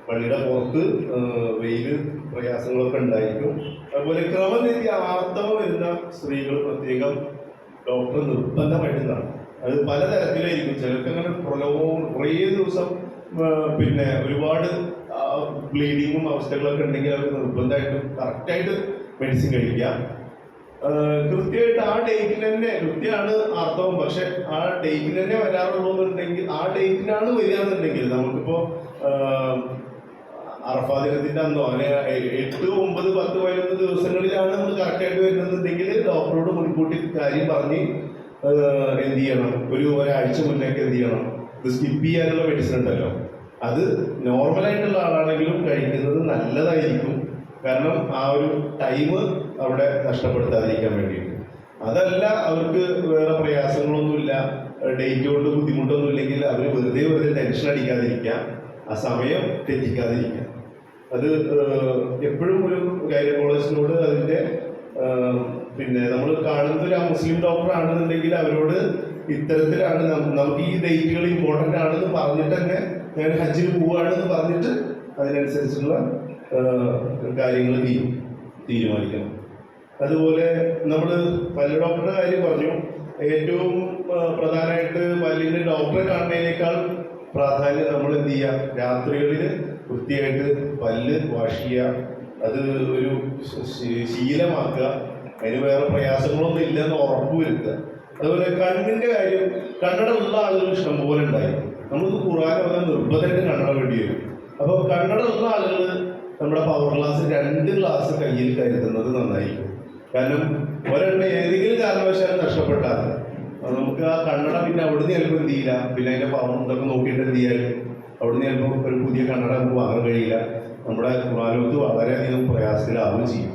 പള്ളിയുടെ പുറത്ത് വെയിൽ പ്രയാസങ്ങളൊക്കെ ഉണ്ടായിരിക്കും. അതുപോലെ ക്രമനിധി ആർത്തവം വരുന്ന സ്ത്രീകൾ പ്രത്യേകം ഡോക്ടർ നിർബന്ധമായിട്ടുണ്ടാണ് അത് പലതരത്തിലായിരിക്കും. ചിലർക്ക് അങ്ങനെ പ്രലോഭവും കുറേ ദിവസം പിന്നെ ഒരുപാട് ബ്ലീഡിങ്ങും അവസ്ഥകളൊക്കെ ഉണ്ടെങ്കിൽ അവർക്ക് നിർബന്ധമായിട്ടും കറക്റ്റായിട്ട് മെഡിസിൻ കഴിക്കുക. കൃത്യമായിട്ട് ആ ഡേറ്റിന് തന്നെ കൃത്യമാണ് അർത്ഥവും പക്ഷെ ആ ഡേറ്റിന് തന്നെ വരാറുള്ളൂ എന്നുണ്ടെങ്കിൽ ആ ഡേറ്റിനാണ് വരിക എന്നുണ്ടെങ്കിൽ നമുക്കിപ്പോ ആഹ്, അറഫാ ദിനത്തിന്റെ അന്നോ അങ്ങനെ എട്ട് ഒമ്പത് പത്ത് പതിനൊന്ന് ദിവസങ്ങളിലാണ് നമ്മൾ കറക്റ്റായിട്ട് വരുന്നുണ്ടെങ്കിൽ ഡോക്ടറോട് മുൻകൂട്ടി കാര്യം പറഞ്ഞ് എന്ത് ചെയ്യണം? ഒരു ഒരാഴ്ച മുന്നേക്ക് എന്ത് ചെയ്യണം? ഇത് സ്കിപ്പ് ചെയ്യാനുള്ള മെഡിസിൻ ഉണ്ടല്ലോ. അത് നോർമൽ ആയിട്ടുള്ള ആളാണെങ്കിലും കഴിക്കുന്നത് നല്ലതായിരിക്കും. കാരണം ആ ഒരു ടൈം അവിടെ നഷ്ടപ്പെടുത്താതിരിക്കാൻ വേണ്ടിയിട്ട്. അതല്ല അവർക്ക് വേറെ പ്രയാസങ്ങളൊന്നുമില്ല. ഡേറ്റ് കൊണ്ട് ബുദ്ധിമുട്ടൊന്നും ഇല്ലെങ്കിൽ അവർ വെറുതെ വെറുതെ ടെൻഷൻ അടിക്കാതിരിക്കുക. ആ സമയം തെറ്റിക്കാതിരിക്കാം അത് എപ്പോഴും ഒരു ഗൈനക്കോളജിസ്റ്റിനോട് അതിന്റെ പിന്നെ നമ്മൾ കാണുന്ന ഒരു മുസ്ലിം ഡോക്ടർ ആണെന്നുണ്ടെങ്കിൽ അവരോട് ഇത്തരത്തിലാണ് നമുക്ക് ഈ ഡേറ്റുകൾ ഇമ്പോർട്ടന്റ് ആണെന്ന് പറഞ്ഞിട്ട് തന്നെ ഞാൻ ഹജ്ജിൽ പോവുകയാണെന്ന് പറഞ്ഞിട്ട് അതിനനുസരിച്ചുള്ള കാര്യങ്ങൾ തീരുമാനിക്കണം. അതുപോലെ നമ്മൾ പല്ല് ഡോക്ടറുടെ കാര്യം പറഞ്ഞു. ഏറ്റവും പ്രധാനമായിട്ട് പല്ലിന്റെ ഡോക്ടറെ കാണുന്നതിനേക്കാൾ പ്രാധാന്യം നമ്മൾ എന്ത് ചെയ്യുക? രാത്രികളിൽ വൃത്തിയായിട്ട് പല്ല് വാഷ് ചെയ്യുക. അത് ഒരു ശീലമാക്കുക. അതിന് വേറെ പ്രയാസങ്ങളൊന്നും ഇല്ലെന്ന് ഉറപ്പ് വരുത്തുക. അതുപോലെ കണ്ണിന്റെ കാര്യം കണ്ണട ഉള്ള ആളുകൾ ഇഷ്ടംപോലെ ഉണ്ടായി. നമുക്ക് ഖുറാൻ വന്ന നിർബന്ധമായിട്ട് കണ്ണട വേണ്ടി വരും. അപ്പോൾ കണ്ണട ഉള്ള ആളുകൾ നമ്മുടെ പവർ ഗ്ലാസ് രണ്ട് ഗ്ലാസ് കയ്യിൽ കരുതുന്നത് നന്നായിരിക്കും കാരണം ഒരെണ്ണം ഏതെങ്കിലും കാരണവശാലും നഷ്ടപ്പെട്ടാൽ നമുക്ക് ആ കണ്ണട പിന്നെ അവിടുന്ന് ചിലപ്പോൾ എന്ത് ചെയ്യില്ല. പിന്നെ അതിന്റെ പവർ ഇതൊക്കെ നോക്കിയിട്ട് എന്ത് ചെയ്യാനും അവിടുന്ന് ചിലപ്പോൾ ഒരു പുതിയ കണ്ണട നമുക്ക് വാങ്ങാൻ കഴിയില്ല. നമ്മുടെ ഖുറാനോത്ത് വളരെയധികം പ്രയാസത്തിലാവുകയും ചെയ്യും.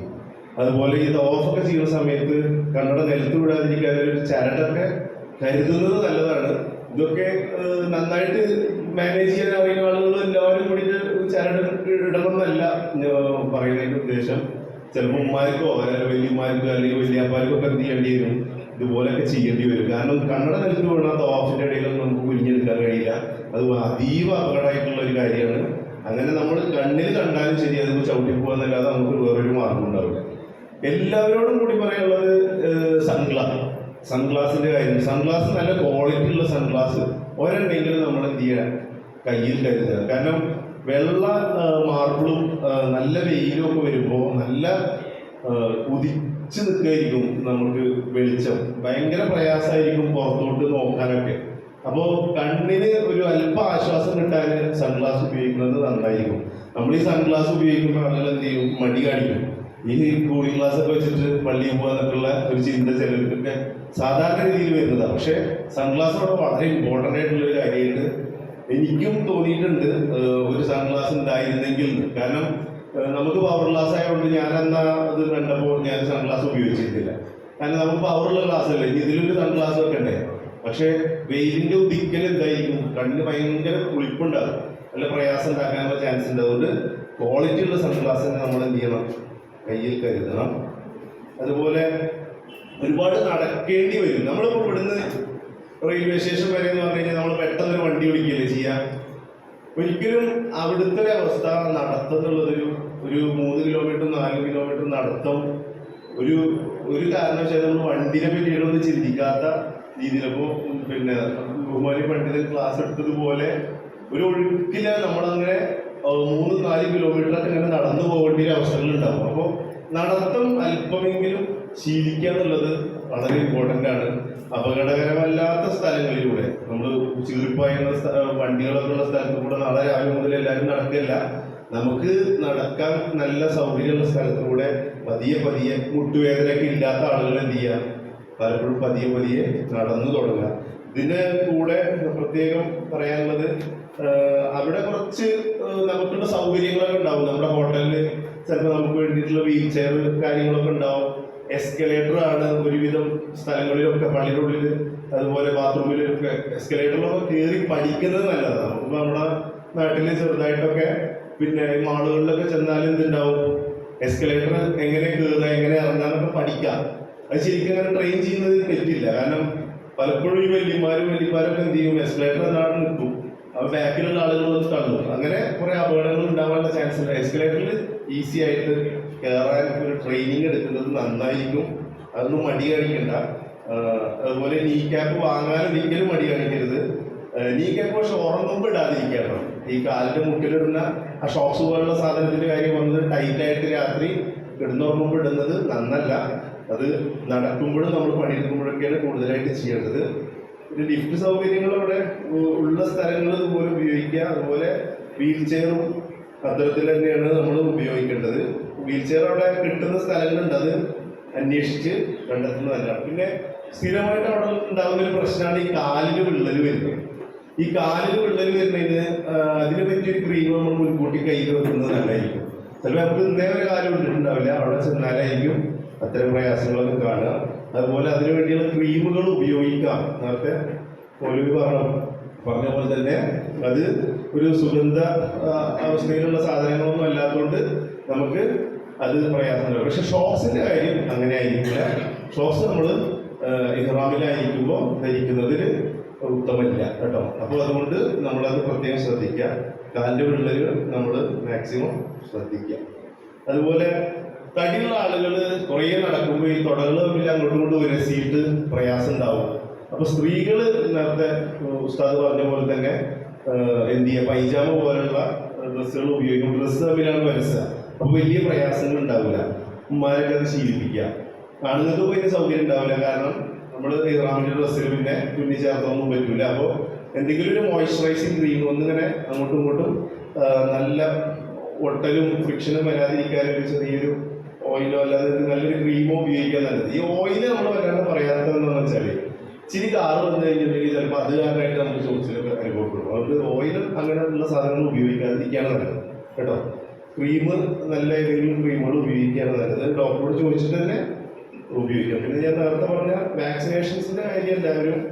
അതുപോലെ ഇത് ഓഫൊക്കെ ചെയ്യുന്ന സമയത്ത് കണ്ണട നിലത്ത് വിടാതിരിക്കാൻ ഒരു ചരടൊക്കെ കരുതുന്നത് നല്ലതാണ്. ഇതൊക്കെ നന്നായിട്ട് മാനേജ് ചെയ്യാൻ അറിയുന്ന ആളുകൾ എല്ലാവരും കൂടിയിട്ട് ചരട് ഇടണമെന്നല്ല പറയുന്നതിന്റെ ഉദ്ദേശം. ചിലപ്പോൾ ഉമ്മാർക്കോ അല്ലെങ്കിൽ വലിയമാർക്കോ അല്ലെങ്കിൽ വലിയപ്പാർക്കോ ഒക്കെ എന്ത് ചെയ്യേണ്ടി വരും? ഇതുപോലെയൊക്കെ ചെയ്യേണ്ടി വരും. കാരണം കണ്ണട നിലത്തിൽ വീണാത്ത ഓഫിന്റെ ഇടയിലൊന്നും നമുക്ക് പിരിഞ്ഞെടുക്കാൻ കഴിയില്ല. അത് അതീവ അപകടമായിട്ടുള്ള ഒരു കാര്യമാണ്. അങ്ങനെ നമ്മൾ കണ്ണിൽ കണ്ടാലും ശരി അത് ചവിട്ടി പോകാന്നല്ലാതെ നമുക്ക് വേറൊരു മാർഗം ഉണ്ടാവില്ല. എല്ലാവരോടും കൂടി പറയാനുള്ളത് സൺഗ്ലാസ്. സൺഗ്ലാസിന്റെ കാര്യം. സൺഗ്ലാസ് നല്ല ക്വാളിറ്റി ഉള്ള സൺഗ്ലാസ്. ഒരെണ്ണെങ്കിലും നമ്മൾ എന്ത് ചെയ്യുക കയ്യിൽ കരുതുക. കാരണം വെള്ള മാർബിളും നല്ല വെയിലും ഒക്കെ വരുമ്പോൾ നല്ല ആ, ഉദിച്ച് നിൽക്കുകയായിരിക്കും നമുക്ക് വെളിച്ചം. ഭയങ്കര പ്രയാസമായിരിക്കും പുറത്തോട്ട് നോക്കാനൊക്കെ. അപ്പോൾ കണ്ണിന് ഒരു അല്പ ആശ്വാസം കിട്ടാൻ സൺഗ്ലാസ് ഉപയോഗിക്കുന്നത് നന്നായിരിക്കും. നമ്മൾ ഈ സൺഗ്ലാസ് ഉപയോഗിക്കുമ്പോൾ ആളുകൾ എന്ത് ചെയ്യും? മടി കാണിക്കും. ഈ കൂളിംഗ് ഗ്ലാസ് ഒക്കെ വെച്ചിട്ട് പള്ളിയിൽ പോകാന്നൊക്കെയുള്ള ഒരു ചിന്ത ചിലർക്കൊക്കെ സാധാരണ രീതിയിൽ വരുന്നതാണ് പക്ഷേ സൺഗ്ലാസ് അവിടെ വളരെ ഇമ്പോർട്ടന്റ് ആയിട്ടുള്ള ഒരു കാര്യമായിട്ട് എനിക്കും തോന്നിയിട്ടുണ്ട്. ഒരു സൺഗ്ലാസ് ഉണ്ടായിരുന്നെങ്കിൽ. കാരണം നമുക്ക് പവർ ഗ്ലാസ് ആയതുകൊണ്ട് ഞാൻ എന്നാ അത് കണ്ടപ്പോൾ ഞാൻ സൺഗ്ലാസ് ഉപയോഗിച്ചിട്ടില്ല കാരണം നമുക്ക് പവറുള്ള ഗ്ലാസ് അല്ലേ? ഇതിലൊരു സൺഗ്ലാസ് വെക്കണ്ടേ? പക്ഷേ വെയിലിന്റെ ഉദിക്കൽ എന്തായിരിക്കും? കണ്ണിന് ഭയങ്കര കുളിപ്പുണ്ടാകും നല്ല പ്രയാസം ഉണ്ടാക്കാനുള്ള ചാൻസ് ഉണ്ട്. അതുകൊണ്ട് ക്വാളിറ്റി ഉള്ള സൺഗ്ലാസ് നമ്മൾ എന്ത് ചെയ്യണം? കയ്യിൽ കരുതണം. അതുപോലെ ഒരുപാട് നടക്കേണ്ടി വരും. നമ്മളിപ്പോൾ ഇവിടുന്ന് റെയിൽവേ സ്റ്റേഷൻ വരെ എന്ന് പറഞ്ഞു കഴിഞ്ഞാൽ നമ്മൾ പെട്ടെന്ന് ഒരു വണ്ടി ഓടിക്കുകയല്ലേ ചെയ്യാം? ഒരിക്കലും അവിടുത്തെ അവസ്ഥ നടത്തം എന്നുള്ളതൊരു ഒരു മൂന്ന് കിലോമീറ്റർ നാല് കിലോമീറ്റർ നടത്തം ഒരു ഒരു കാരണവശാലും നമ്മൾ വണ്ടിനെ പറ്റിയിട്ടൊന്നും ചിന്തിക്കാത്ത രീതിയിലപ്പോൾ പിന്നെ ബഹുമാനി പണ്ഡിതൻ ക്ലാസ് എടുത്തതുപോലെ ഒരു ഒഴുക്കിൽ നമ്മളങ്ങനെ മൂന്ന് നാല് കിലോമീറ്റർ ഒക്കെ ഇങ്ങനെ നടന്നു പോകേണ്ട ഒരു അവസ്ഥകൾ ഉണ്ടാവും. അപ്പോൾ നടത്തം അല്പമെങ്കിലും ശീലിക്കുക എന്നുള്ളത് വളരെ ഇമ്പോർട്ടന്റ് ആണ്. അപകടകരമല്ലാത്ത സ്ഥലങ്ങളിലൂടെ. നമ്മൾ സ്ഥ- വണ്ടികളൊക്കെ ഉള്ള സ്ഥലത്ത് കൂടെ നാളെ രാവിലെ മുതൽ എല്ലാവരും നടക്കില്ല നമുക്ക് നടക്കാൻ നല്ല സൗകര്യമുള്ള സ്ഥലത്തൂടെ പതിയെ പതിയെ മുട്ടുവേദനയൊക്കെ ഇല്ലാത്ത ആളുകൾ എന്ത് ചെയ്യുക പലപ്പോഴും പതിയെ പതിയെ നടന്നു തുടങ്ങുക. ഇതിന് കൂടെ പ്രത്യേകം പറയാനുള്ളത് അവിടെ കുറച്ച് നമുക്കുള്ള സൗകര്യങ്ങളൊക്കെ ഉണ്ടാവും. നമ്മുടെ ഹോട്ടലിൽ ചിലപ്പോൾ നമുക്ക് വേണ്ടിയിട്ടുള്ള വീൽ ചെയർ കാര്യങ്ങളൊക്കെ ഉണ്ടാവും. എസ്കലേറ്റർ ആണ് ഒരുവിധം സ്ഥലങ്ങളിലൊക്കെ പള്ളിയുടെ ഉള്ളിൽ അതുപോലെ ബാത്റൂമിലൊക്കെ എസ്കലേറ്ററിലൊക്കെ കയറി പഠിക്കുന്നത് നല്ലതാണ്. നമുക്ക് നമ്മുടെ നാട്ടിൽ ചെറുതായിട്ടൊക്കെ പിന്നെ മാളുകളിലൊക്കെ ചെന്നാൽ എന്തുണ്ടാവും? എസ്കലേറ്റർ എങ്ങനെ കയറുക എങ്ങനെ ഇറങ്ങാന്നൊക്കെ പഠിക്കാം. അത് ശരിക്കും അങ്ങനെ ട്രെയിൻ ചെയ്യുന്നത് തെറ്റില്ല. കാരണം പലപ്പോഴും ഈ വല്യമാരും വല്യമാരും ഒക്കെ എന്ത് ചെയ്യും? എസ്കലേറ്റർ എന്നാണ് നിൽക്കും. അപ്പൊ ബാക്കിലുള്ള ആളുകൾ വന്ന് തള്ളും. അങ്ങനെ കുറെ അപകടങ്ങൾ ഉണ്ടാവാനുള്ള ചാൻസ് ഉണ്ട്. എസ്കലേറ്ററിൽ ഈസി ആയിട്ട് കയറാൻ ഒരു ട്രെയിനിങ് എടുക്കുന്നത് നന്നായിരിക്കും. അതൊന്നും മടി കാണിക്കണ്ട. അതുപോലെ നീ ക്യാപ്പ് വാങ്ങാൻ ഒരിക്കലും മടി കാണിക്കരുത്. നീ ക്യാപ്പ് പക്ഷെ ഉറങ്ങുമ്പോൾ ഇടാതിരിക്കണം ഈ കാലിന്റെ മുട്ടിലിടുന്ന ആ ഷോക്സ് പോലുള്ള സാധനത്തിന്റെ കാര്യം വന്നത് ടൈറ്റ് ആയിട്ട് രാത്രി കിടന്നുറങ്ങുമ്പോൾ ഇടുന്നത് നന്നല്ല. അത് നടക്കുമ്പോഴും നമ്മൾ പണിയെടുക്കുമ്പോഴൊക്കെയാണ് കൂടുതലായിട്ട് ചെയ്യേണ്ടത്. പിന്നെ ലിഫ്റ്റ് സൗകര്യങ്ങൾ അവിടെ ഉള്ള സ്ഥലങ്ങൾ ഇതുപോലെ ഉപയോഗിക്കുക. അതുപോലെ വീൽ ചെയറും അത്തരത്തിൽ തന്നെയാണ് നമ്മൾ ഉപയോഗിക്കേണ്ടത്. വീൽ ചെയർ അവിടെ കിട്ടുന്ന സ്ഥലങ്ങളുണ്ട്. അത് അന്വേഷിച്ച് കണ്ടെത്തുന്നതല്ല. പിന്നെ സ്ഥിരമായിട്ട് അവിടെ ഉണ്ടാകുന്ന ഒരു പ്രശ്നമാണ് ഈ കാലിന് വിള്ളൽ വരുന്നത്. ഈ കാലിന് വിള്ളൽ വരുന്നതിന് അതിനെ അതിനെ പറ്റിയൊരു ക്രീം നമ്മൾ മുൻകൂട്ടി കയ്യിൽ വെക്കുന്നത് നല്ലതായിരിക്കും. ചിലപ്പോൾ നമുക്ക് ഇന്നേ ഒരു കാലം വിട്ടിട്ടുണ്ടാവില്ല. അവിടെ ചെന്നാലായിരിക്കും അത്തരം പ്രയാസങ്ങളൊക്കെ കാണുക. അതുപോലെ അതിനു വേണ്ടിയുള്ള ക്രീമുകൾ ഉപയോഗിക്കാം നേരത്തെ പോലീവ് പറഞ്ഞു പറഞ്ഞ പോലെ തന്നെ അത് ഒരു സുഗന്ധ അവസ്ഥയിലുള്ള സാധനങ്ങളൊന്നും അല്ലാത്തതുകൊണ്ട് നമുക്ക് അത് പ്രയാസമുണ്ടാവും പക്ഷെ ഷോക്സിന്റെ കാര്യം അങ്ങനെ ആയിരിക്കില്ല ഷോക്സ് നമ്മൾ ഇഹ്റാമിലായിരിക്കുമ്പോൾ ധരിക്കുന്നതിൽ ഉത്തമമില്ല കേട്ടോ. അപ്പോൾ അതുകൊണ്ട് നമ്മളത് പ്രത്യേകം ശ്രദ്ധിക്കുക. കാലിന്റെ ഉള്ളിൽ നമ്മൾ മാക്സിമം ശ്രദ്ധിക്കുക. അതുപോലെ തടിയുള്ള ആളുകൾ കുറേ നടക്കുമ്പോൾ ഈ തുടകൾ തമ്മിൽ അങ്ങോട്ടും ഇങ്ങോട്ടും ഉരസിയിട്ട് പ്രയാസം ഉണ്ടാവും അപ്പോൾ സ്ത്രീകൾ നേരത്തെ ഉസ്താദ് പറഞ്ഞ പോലെ തന്നെ എന്ത് ചെയ്യുക പൈജാമ പോലുള്ള ഡ്രസ്സുകൾ ഉപയോഗിക്കും. ഡ്രസ്സ് തമ്മിലാണ് വരസുക അപ്പോൾ വലിയ പ്രയാസങ്ങൾ ഉണ്ടാവില്ല. ഉമ്മാരൊക്കെ അത് ശീലിപ്പിക്കുക. ആണുങ്ങൾക്ക് വലിയ സൗകര്യം ഉണ്ടാവില്ല. കാരണം നമ്മൾ ഈ ഡ്രസ്സിൽ പിന്നെ തുന്നി ചേർത്തൊന്നും പറ്റില്ല അപ്പോൾ എന്തെങ്കിലും ഒരു മോയ്സ്ചറൈസിങ് ക്രീം ഒന്നിങ്ങനെ അങ്ങോട്ടും ഇങ്ങോട്ടും നല്ല ഒട്ടലും ഫ്രിക്ഷനും വരാതിരിക്കാൻ ഒരു ചെറിയൊരു ഓയിലോ അല്ലാതെ നല്ലൊരു ക്രീമോ ഉപയോഗിക്കാൻ നല്ലത്. ഈ ഓയിൽ നമ്മൾ വല്ലാണ്ട് പറയാത്തതെന്ന് വെച്ചാൽ ഇച്ചിരി കാറ് വന്നു കഴിഞ്ഞിട്ടുണ്ടെങ്കിൽ ചിലപ്പോൾ അത് കാരണമായിട്ട് നമുക്ക് ചോദിച്ചിലൊക്കെ അനുഭവപ്പെടും അതുകൊണ്ട് ഓയിലും അങ്ങനെയുള്ള സാധനങ്ങൾ ഉപയോഗിക്കാതിരിക്കുകയാണ് നല്ലത്. കേട്ടോ? ക്രീം നല്ല ഏതെങ്കിലും ക്രീമുകൾ ഉപയോഗിക്കുകയാണ് നല്ലത്. ഡോക്ടറോട് ചോദിച്ചിട്ട് തന്നെ ഉപയോഗിക്കാം. പിന്നെ ഞാൻ നേരത്തെ പറഞ്ഞ വാക്സിനേഷൻസിന്റെ കാര്യം എല്ലാവരും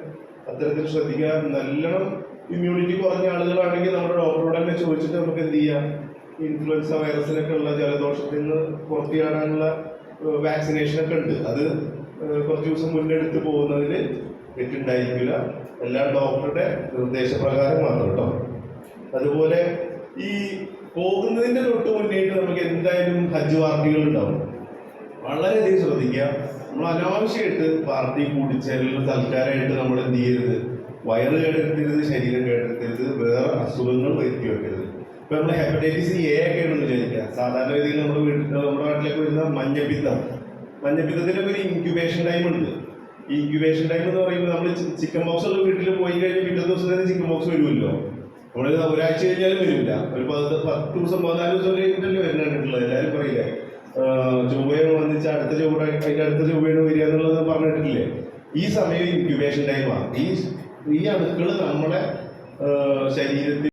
അത്തരത്തിൽ ശ്രദ്ധിക്കുക. നല്ലോണം ഇമ്മ്യൂണിറ്റി കുറഞ്ഞ ആളുകളാണെങ്കിൽ നമ്മുടെ ഡോക്ടറോട് തന്നെ ചോദിച്ചിട്ട് നമുക്ക് എന്ത് ചെയ്യാം? ഇൻഫ്ലുവൻസ വൈറസിനൊക്കെ ഉള്ള ജലദോഷത്തിൽ നിന്ന് പുറത്തു ചാടാനുള്ള വാക്സിനേഷനൊക്കെ ഉണ്ട്. അത് കുറച്ച് ദിവസം മുന്നെടുത്ത് പോകുന്നതിൽ തെറ്റുണ്ടായിരിക്കില്ല. എല്ലാ ഡോക്ടറുടെ നിർദ്ദേശപ്രകാരം മാത്രം കേട്ടോ. അതുപോലെ ഈ പോകുന്നതിന്റെ തൊട്ട് മുന്നേറ്റ് നമുക്ക് എന്തായാലും ഹജ്ജ് പാർട്ടികൾ ഉണ്ടാവും. വളരെയധികം ശ്രദ്ധിക്കുക. നമ്മൾ അനാവശ്യമായിട്ട് പാർട്ടി കൂടിച്ചേരലും സൽക്കാരമായിട്ട് നമ്മൾ എന്ത് ചെയ്യരുത്? വയറ് കേടെടുത്തരുത് ശരീരം കേടെടുത്തരുത് വേറെ അസുഖങ്ങൾ വരുത്തി വെക്കരുത്. ഇപ്പൊ നമ്മൾ ഹെപ്പറ്റൈറ്റിസ് എ ഒക്കെ ഉണ്ടെന്ന് വിചാരിക്കുക. സാധാരണ രീതിയിൽ നമ്മൾ വീട്ടിൽ നമ്മുടെ നാട്ടിലേക്ക് വരുന്ന മഞ്ഞപ്പിത്തം. മഞ്ഞപ്പിത്തത്തിനൊക്കെ ഒരു ഇൻക്യുബേഷൻ ടൈം ഉണ്ട്. ഈ ഇൻക്യുബേഷൻ ടൈം എന്ന് പറയുമ്പോൾ നമ്മൾ ചിക്കൻ ബോക്സ് ഉള്ള വീട്ടിൽ പോയി കഴിഞ്ഞാൽ പിറ്റേ ദിവസം തന്നെ ചിക്കൻ ബോക്സ് വരുമല്ലോ. നമ്മൾ ഒരാഴ്ച കഴിഞ്ഞാലും വരില്ല. ഒരു പത്ത് പത്ത് ദിവസം പതിനാല് ദിവസം കഴിഞ്ഞിട്ടല്ലേ വരുന്നുണ്ടല്ലോ എല്ലാവരും പറയില്ലേ? ചൊവ്വയാണ് വന്നിച്ച് അടുത്ത ചൊവ്വ അതിന്റെ അടുത്ത ചൊവ്വയാണ് വരിക എന്നുള്ളത് പറഞ്ഞിട്ടില്ലേ? ഈ സമയം ഇൻക്യുബേഷൻ ടൈമാണ് ഈ ഈ അണുക്കൾ നമ്മളെ ശരീരത്തിൽ